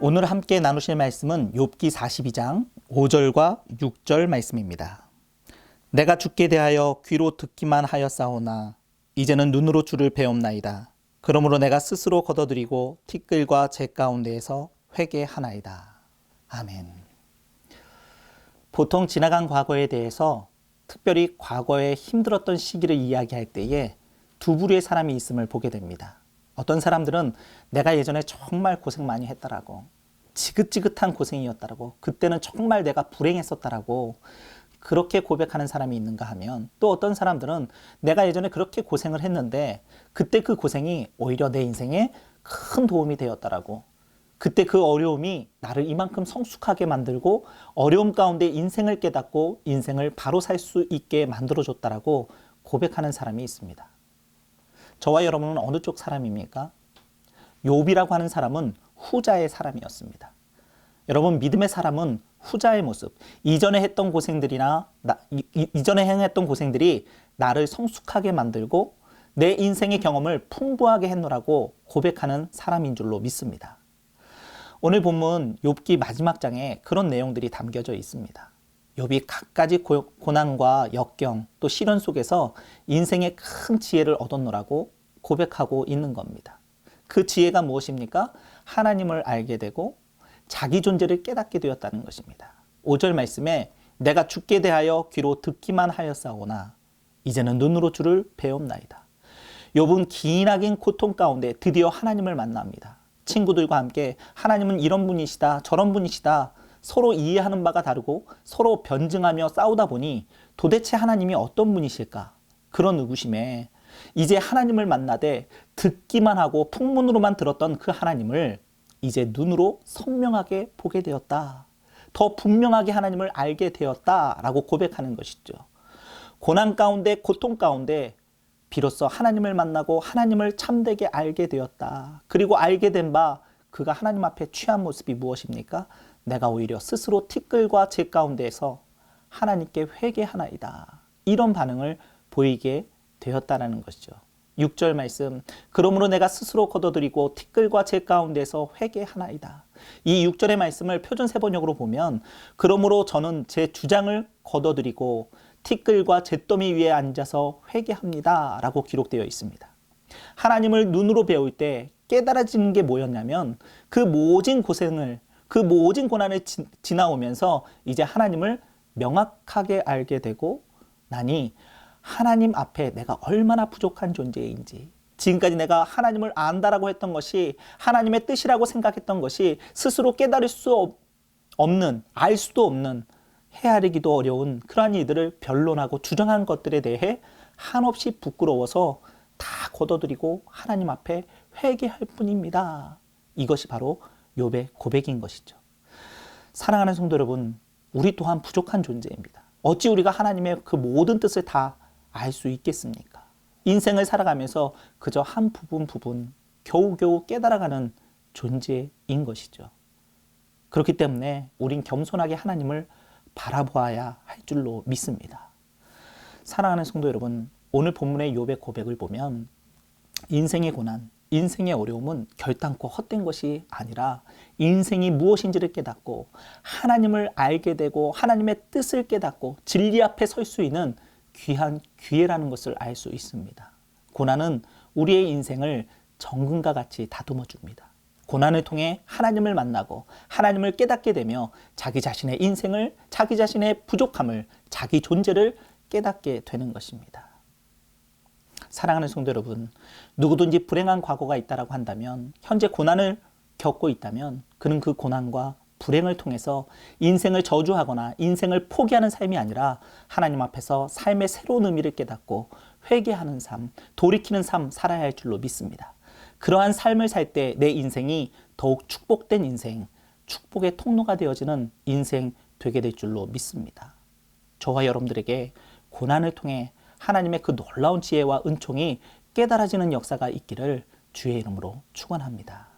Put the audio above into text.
오늘 함께 나누실 말씀은 욥기 42장 5절과 6절 말씀입니다. 내가 죽게 대하여 귀로 듣기만 하였사오나 이제는 눈으로 주를 배움나이다. 그러므로 내가 스스로 걷어들이고 티끌과 제 가운데에서 회개하나이다. 아멘. 보통 지나간 과거에 대해서 특별히 과거에 힘들었던 시기를 이야기할 때에 두 부류의 사람이 있음을 보게 됩니다. 어떤 사람들은 내가 예전에 정말 고생 많이 했다라고 지긋지긋한 고생이었다라고 그때는 정말 내가 불행했었다라고 그렇게 고백하는 사람이 있는가 하면 또 어떤 사람들은 내가 예전에 그렇게 고생을 했는데 그때 그 고생이 오히려 내 인생에 큰 도움이 되었다라고 그때 그 어려움이 나를 이만큼 성숙하게 만들고 어려움 가운데 인생을 깨닫고 인생을 바로 살 수 있게 만들어줬다라고 고백하는 사람이 있습니다. 저와 여러분은 어느 쪽 사람입니까? 욥이라고 하는 사람은 후자의 사람이었습니다. 여러분 믿음의 사람은 후자의 모습, 이전에 했던 고생들이나 나, 이, 이전에 행했던 고생들이 나를 성숙하게 만들고 내 인생의 경험을 풍부하게 했노라고 고백하는 사람인 줄로 믿습니다. 오늘 본문 욥기 마지막 장에 그런 내용들이 담겨져 있습니다. 욥이 갖가지 고난과 역경 또 시련 속에서 인생의 큰 지혜를 얻었노라고 고백하고 있는 겁니다. 그 지혜가 무엇입니까? 하나님을 알게 되고 자기 존재를 깨닫게 되었다는 것입니다. 5절 말씀에 내가 죽게 대하여 귀로 듣기만 하였사오나 이제는 눈으로 주를 배움나이다. 욥은 기나긴 고통 가운데 드디어 하나님을 만납니다. 친구들과 함께 하나님은 이런 분이시다 저런 분이시다 서로 이해하는 바가 다르고 서로 변증하며 싸우다 보니 도대체 하나님이 어떤 분이실까? 그런 의구심에 이제 하나님을 만나되 듣기만 하고 풍문으로만 들었던 그 하나님을 이제 눈으로 선명하게 보게 되었다. 더 분명하게 하나님을 알게 되었다라고 고백하는 것이죠. 고난 가운데 고통 가운데 비로소 하나님을 만나고 하나님을 참되게 알게 되었다. 그리고 알게 된 바 그가 하나님 앞에 취한 모습이 무엇입니까? 내가 오히려 스스로 티끌과 제 가운데에서 하나님께 회개하나이다. 이런 반응을 보이게 되었다라는 것이죠. 6절 말씀 그러므로 내가 스스로 거둬들이고 티끌과 제 가운데서 회개하나이다. 이 6절의 말씀을 표준 세번역으로 보면 그러므로 저는 제 주장을 거둬들이고 티끌과 잿더미 위에 앉아서 회개합니다. 라고 기록되어 있습니다. 하나님을 눈으로 배울 때 깨달아지는 게 뭐였냐면 그 모진 고생을 그 모진 고난을 지, 지나오면서 이제 하나님을 명확하게 알게 되고 나니 하나님 앞에 내가 얼마나 부족한 존재인지 지금까지 내가 하나님을 안다라고 했던 것이 하나님의 뜻이라고 생각했던 것이 스스로 깨달을 수 없는 알 수도 없는 헤아리기도 어려운 그러한 이들을 변론하고 주장한 것들에 대해 한없이 부끄러워서 다 걷어들이고 하나님 앞에 회개할 뿐입니다. 이것이 바로 욥의 고백인 것이죠. 사랑하는 성도 여러분, 우리 또한 부족한 존재입니다. 어찌 우리가 하나님의 그 모든 뜻을 다 알 수 있겠습니까? 인생을 살아가면서 그저 한 부분 부분 겨우겨우 깨달아가는 존재인 것이죠. 그렇기 때문에 우린 겸손하게 하나님을 바라보아야 할 줄로 믿습니다. 사랑하는 성도 여러분, 오늘 본문의 욥의 고백을 보면 인생의 고난, 인생의 어려움은 결단코 헛된 것이 아니라 인생이 무엇인지를 깨닫고 하나님을 알게 되고 하나님의 뜻을 깨닫고 진리 앞에 설 수 있는 귀한 기회라는 것을 알 수 있습니다. 고난은 우리의 인생을 정금과 같이 다듬어 줍니다. 고난을 통해 하나님을 만나고 하나님을 깨닫게 되며 자기 자신의 인생을, 자기 자신의 부족함을, 자기 존재를 깨닫게 되는 것입니다. 사랑하는 성도 여러분, 누구든지 불행한 과거가 있다라고 한다면 현재 고난을 겪고 있다면 그는 그 고난과 불행을 통해서 인생을 저주하거나 인생을 포기하는 삶이 아니라 하나님 앞에서 삶의 새로운 의미를 깨닫고 회개하는 삶, 돌이키는 삶 살아야 할 줄로 믿습니다. 그러한 삶을 살 때 내 인생이 더욱 축복된 인생, 축복의 통로가 되어지는 인생 되게 될 줄로 믿습니다. 저와 여러분들에게 고난을 통해 하나님의 그 놀라운 지혜와 은총이 깨달아지는 역사가 있기를 주의 이름으로 축원합니다.